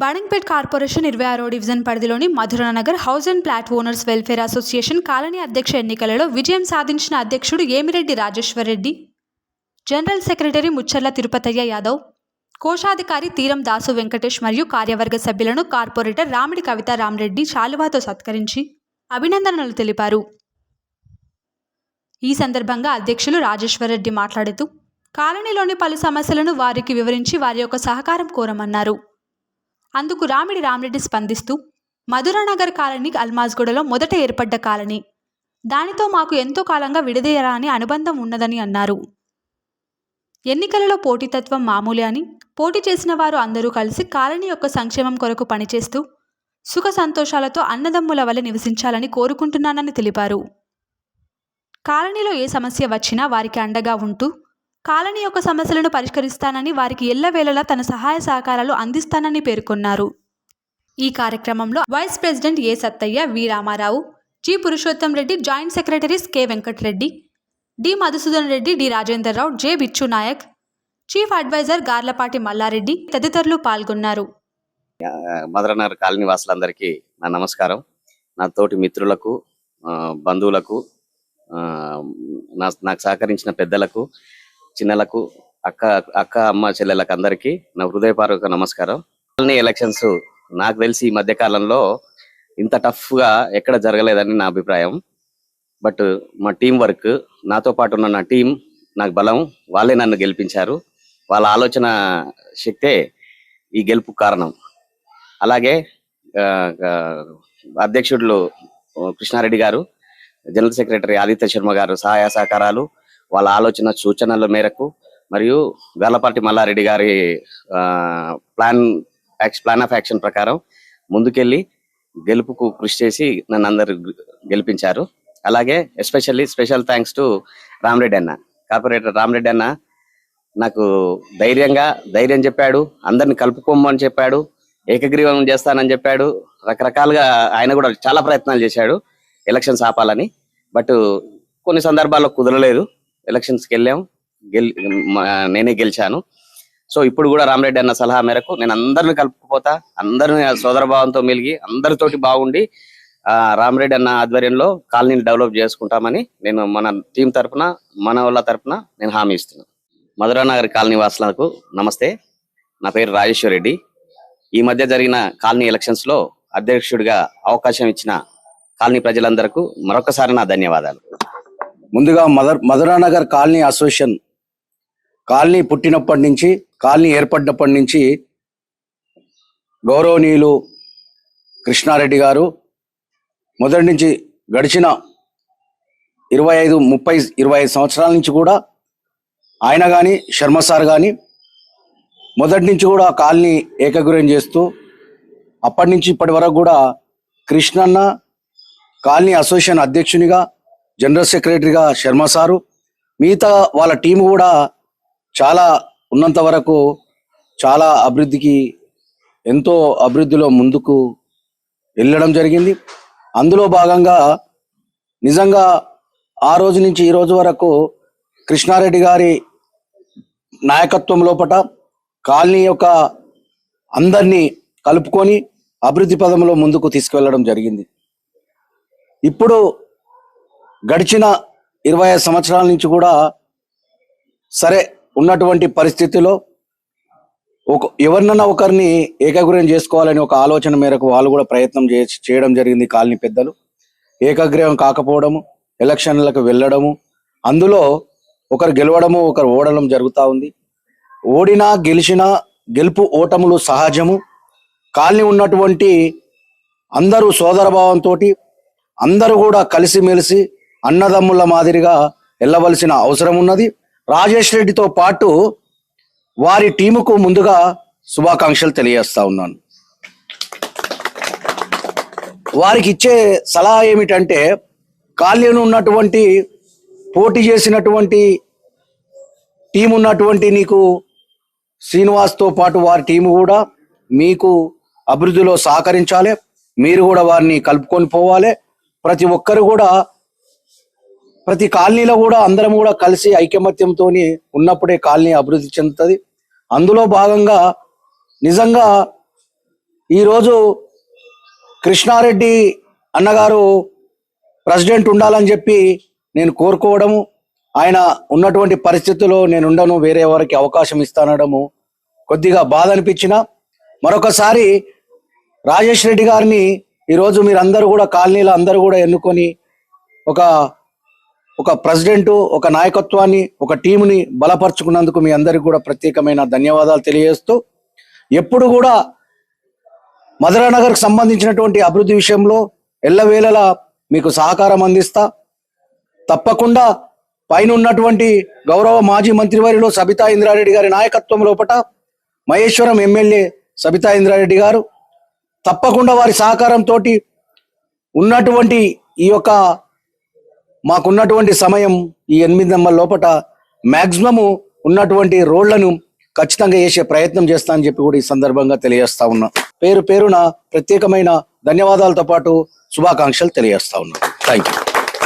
బాడంగ్పేట్ corporation ఇరవై ఆరో division పరిధిలోని Madhuranagar house and plot owners welfare association colony అధ్యక్ష ఎన్నికలలో విజయం సాధించిన అధ్యక్షుడు ఏమిరెడ్డి రాజేశ్వర్ రెడ్డి జనరల్ సెక్రటరీ ముచ్చర్ల తిరుపతయ్య యాదవ్ కోశాధికారి తీరం దాసు వెంకటేష్ మరియు కార్యవర్గ సభ్యులను కార్పొరేటర్ రామిడి కవిత రామరెడ్డి శాలువాతో సత్కరించి అభినందనలు తెలిపారు. ఈ సందర్భంగా అధ్యక్షులు రాజేశ్వరరెడ్డి మాట్లాడుతూ కాలనీలోని పలు సమస్యలను వారికి వివరించి వారి యొక్క సహకారం కోరమన్నారు. అందుకు రామిడి రామిరెడ్డి స్పందిస్తూ మధురానగర్ కాలనీ అల్మాజ్గూడలో మొదట ఏర్పడ్డ కాలనీ. దానితో మాకు ఎంతో కాలంగా విడదీయరాని అనుబంధం ఉన్నదని అన్నారు. ఎన్నికలలో పోటీతత్వం మామూలే అని పోటీ చేసిన వారు అందరూ కలిసి కాలనీ యొక్క సంక్షేమం కొరకు పనిచేస్తూ సుఖ సంతోషాలతో అన్నదమ్ముల వలె నివసించాలని కోరుకుంటున్నానని తెలిపారు. కాలనీలో ఏ సమస్య వచ్చినా వారికి అండగా ఉంటూ కాలనీ యొక్క సమస్యలను పరిష్కరిస్తానని వారికి ఎల్లవేళలా తన సహాయ సహకారాలు అందిస్తానని పేర్కొన్నారు. ఈ కార్యక్రమంలో vice president A Sattaiah V Ramarao G Purushottam Reddy joint secretaries K Venkatareddy D Madhusudan Reddy D Rajenderrao J Bichu Naik chief advisor Garlapati Mallareddy తదితరులు పాల్గొన్నారు. మదరనగర్ కాలనీ వాసులందరికీ నా నమస్కారం. నా తోటి మిత్రులకు బంధువులకు నా- నాకు సహకరించిన పెద్దలకు చిన్నలకు అక్క అక్క అమ్మ చెల్లెలకు అందరికీ నా హృదయపూర్వక నమస్కారం. ఎలక్షన్స్ నాకు తెలిసి ఈ మధ్య కాలంలో ఇంత టఫ్గా ఎక్కడ జరగలేదని నా అభిప్రాయం. బట్ మా టీం వర్క్ నాతో పాటు ఉన్న నా టీం నాకు బలం వాళ్ళే నన్ను గెలిపించారు. వాళ్ళ ఆలోచన శక్తే ఈ గెలుపు కారణం. అలాగే అధ్యక్షుడు కృష్ణారెడ్డి గారు జనరల్ సెక్రటరీ ఆదిత్య శర్మ గారు సహాయ సహకారాలు వాళ్ళ ఆలోచన సూచనల మేరకు మరియు గల్లపాటి మల్లారెడ్డి గారి ప్లాన్ ప్లాన్ ఆఫ్ యాక్షన్ ప్రకారం ముందుకెళ్ళి గెలుపుకు కృషి చేసి నన్ను అందరు గెలిపించారు. అలాగే especially special thanks to Ramareddy అన్న. కార్పొరేటర్ రామరెడ్డి అన్న నాకు ధైర్యంగా ధైర్యం చెప్పాడు. అందరిని కలుపుకోమని చెప్పాడు. ఏకగ్రీవం చేస్తానని చెప్పాడు. రకరకాలుగా ఆయన కూడా చాలా ప్రయత్నాలు చేశాడు. ఎలక్షన్స్ ఆపాలని. బట్ కొన్ని సందర్భాల్లో కుదరలేదు. ఎలక్షన్స్కి వెళ్ళాం. గెల్ నేనే గెలిచాను. సో ఇప్పుడు కూడా రామరెడ్డి అన్న సలహా మేరకు నేను అందరిని కలుపుకుపోతా అందరిని సోదరభావంతో మెలిగి అందరితోటి బాగుండి రామరెడ్డి అన్న ఆధ్వర్యంలో కాలనీని డెవలప్ చేసుకుంటామని నేను మన టీం తరఫున మన వాళ్ళ తరపున నేను హామీ ఇస్తున్నాను మధురానగర్ కాలనీ వాసులకు నమస్తే. నా పేరు రాజేశ్వర్ రెడ్డి. ఈ మధ్య జరిగిన కాలనీ ఎలక్షన్స్లో అధ్యక్షుడిగా అవకాశం ఇచ్చిన కాలనీ ప్రజలందరకు మరొకసారి నా ధన్యవాదాలు. ముందుగా mother Madhuranagar colony association colony పుట్టినప్పటి నుంచి కాలనీ ఏర్పడినప్పటి నుంచి గౌరవనీయులు కృష్ణారెడ్డి గారు మొదటి నుంచి గడిచిన ఇరవై ఐదు ముప్పై ఇరవై ఐదు సంవత్సరాల నుంచి కూడా ఆయన కానీ శర్మ సార్ కానీ మొదటి నుంచి కూడా కాలనీ ఏకగ్రహం చేస్తూ అప్పటి నుంచి ఇప్పటి వరకు కూడా కృష్ణన్న కాలనీ అసోసియేషన్ అధ్యక్షునిగా జనరల్ సెక్రటరీగా శర్మ సారు. మిగతా వాళ్ళ టీం కూడా చాలా ఉన్నంత వరకు చాలా అభివృద్ధికి ఎంతో అభివృద్ధిలో ముందుకు వెళ్ళడం జరిగింది. అందులో భాగంగా నిజంగా ఆ రోజు నుంచి ఈ రోజు వరకు కృష్ణారెడ్డి గారి నాయకత్వం లోపట కాలనీ యొక్క అందరినీ కలుపుకొని అభివృద్ధి పదంలో ముందుకు తీసుకువెళ్ళడం జరిగింది. ఇప్పుడు గడిచిన ఇరవై ఐదు సంవత్సరాల నుంచి కూడా సరే ఉన్నటువంటి పరిస్థితిలో ఒక ఎవరినన్నా ఒకరిని ఏకగ్రహం చేసుకోవాలని ఒక ఆలోచన మేరకు వాళ్ళు కూడా ప్రయత్నం చే చేయడం జరిగింది కాలనీ పెద్దలు. ఏకాగ్రహం కాకపోవడము ఎలక్షన్లకు వెళ్ళడము అందులో ఒకరు గెలవడము ఒకరు ఓడడం జరుగుతూ ఉంది. ఓడినా గెలిచినా గెలుపు ఓటములు సహజము. కాలనీ ఉన్నటువంటి అందరూ సోదరభావంతో అందరూ కూడా కలిసిమెలిసి అన్నదమ్ముల మాదిరిగా వెళ్ళవలసిన అవసరం ఉన్నది. రాజేష్ రెడ్డితో పాటు వారి టీముకు ముందుగా శుభాకాంక్షలు తెలియజేస్తా ఉన్నాను. వారికి ఇచ్చే సలహా ఏమిటంటే కాళ్యను ఉన్నటువంటి పోటీ చేసినటువంటి టీం ఉన్నటువంటి నీకు శ్రీనివాస్తో పాటు వారి టీము కూడా మీకు అభివృద్ధిలో సహకరించాలి. మీరు కూడా వారిని కలుపుకొని పోవాలి. ప్రతి ఒక్కరు కూడా ప్రతి కాలనీలో కూడా అందరం కూడా కలిసి ఐకమత్యంతో ఉన్నప్పుడే కాలనీ అభివృద్ధి చెందుతుంది. అందులో భాగంగా నిజంగా ఈరోజు కృష్ణారెడ్డి అన్నగారు ప్రెసిడెంట్ ఉండాలని చెప్పి నేను కోరుకోవడము ఆయన ఉన్నటువంటి పరిస్థితుల్లో నేను ఉండను వేరే వారికి అవకాశం ఇస్తానడము కొద్దిగా బాధ అనిపించిన మరొకసారి రాజేష్ రెడ్డి గారిని ఈరోజు మీరందరూ కూడా కాలనీలో అందరూ కూడా ఎన్నుకొని ఒక ఒక ప్రెసిడెంట్ ఒక నాయకత్వాన్ని ఒక టీముని బలపరుచుకున్నందుకు మీ అందరికి కూడా ప్రత్యేకమైన ధన్యవాదాలు తెలియజేస్తూ ఎప్పుడు కూడా మధురానగర్కి సంబంధించినటువంటి అభివృద్ధి విషయంలో ఎల్లవేళలా మీకు సహకారం అందిస్తా. తప్పకుండా పైన ఉన్నటువంటి గౌరవ మాజీ మంత్రివర్యులు సబితా ఇంద్రారెడ్డి గారి నాయకత్వం లోపట మహేశ్వరం ఎమ్మెల్యే సబితా ఇంద్రారెడ్డి గారు తప్పకుండా వారి సహకారంతో ఉన్నటువంటి ఈ యొక్క మాకున్నటువంటి సమయం ఈ ఎనిమిది నెంబర్ లోపట మాక్సిమము ఉన్నటువంటి రోళ్ళను ఖచ్చితంగా చేసే ప్రయత్నం చేస్తా అని చెప్పి కూడా ఈ సందర్భంగా తెలియజేస్తా ఉన్నా. పేరు పేరున ప్రత్యేకమైన ధన్యవాదాలతో పాటు శుభాకాంక్షలు తెలియజేస్తా ఉన్నా. Thank you